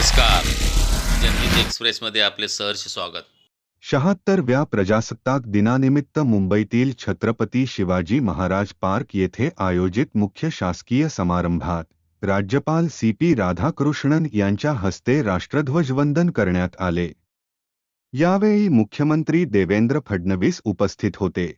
नमस्कार. जनहित एक्सप्रेसमध्ये आपले सहर्ष स्वागत. शहात्तरव्या प्रजासत्ताक दिनानिमित्त मुंबईतील छत्रपती शिवाजी महाराज पार्क येथे आयोजित मुख्य शासकीय समारंभात राज्यपाल सी पी राधाकृष्णन यांच्या हस्ते राष्ट्रध्वजवंदन करण्यात आले. यावेळी मुख्यमंत्री देवेंद्र फडणवीस उपस्थित होते.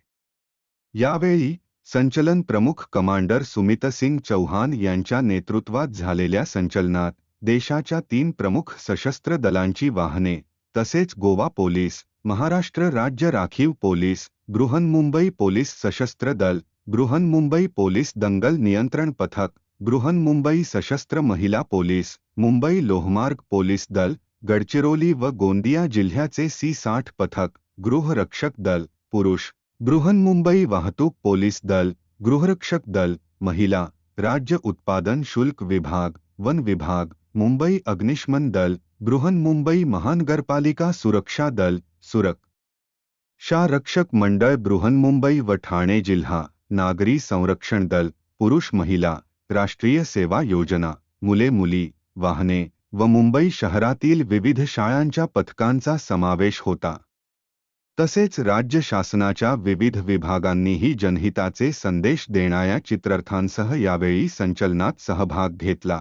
यावेळी संचलन प्रमुख कमांडर सुमित सिंग चौहान यांच्या नेतृत्वात झालेल्या संचलनात देशाच्या तीन प्रमुख सशस्त्र दलांची वाहने, तसेच गोवा पोलीस, महाराष्ट्र राज्य राखीव पोलीस, बृहन्मुंबई पोलीस सशस्त्र दल, बृहन्मुंबई पोलीस दंगल नियंत्रण पथक, बृहन्मुंबई सशस्त्र महिला पोलीस, मुंबई लोहमार्ग पोलीस दल, गडचिरोली व गोंदिया जिल्ह्याचे सी साठ पथक, गृहरक्षक दल, पुरुष, बृहन्मुंबई वाहतूक पोलीस दल, गृहरक्षक दल, महिला, राज्य उत्पादन शुल्क विभाग, वन विभाग मुंबई अग्निशमन दल बृहन्मुंबई महानगरपालिका सुरक्षा दल, सुरक। शा रक्षक मंडळ बृहन्मुंबई व ठाणे जिल्हा, नागरी संरक्षण दल, पुरुष महिला, राष्ट्रीय सेवा योजना, मुले मुली, वाहने व मुंबई शहरातील विविध शाळांच्या पथकांचा समावेश होता. तसेच राज्य शासनाच्या विविध विभागांनीही जनहिताचे संदेश देणाऱ्या चित्रर्थांसह यावेळी संचलनात सहभाग घेतला.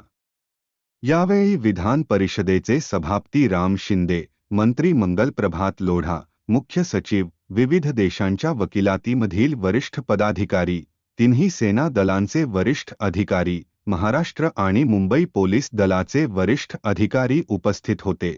यावेळी विधान परिषदेचे सभापती राम शिंदे मंत्री मंगल प्रभात लोढा मुख्य सचिव विविध देशांच्या वकिलातीमधील वरिष्ठ पदाधिकारी तिन्ही सेना दलांचे वरिष्ठ अधिकारी महाराष्ट्र आणि मुंबई पोलीस दलाचे वरिष्ठ अधिकारी उपस्थित होते.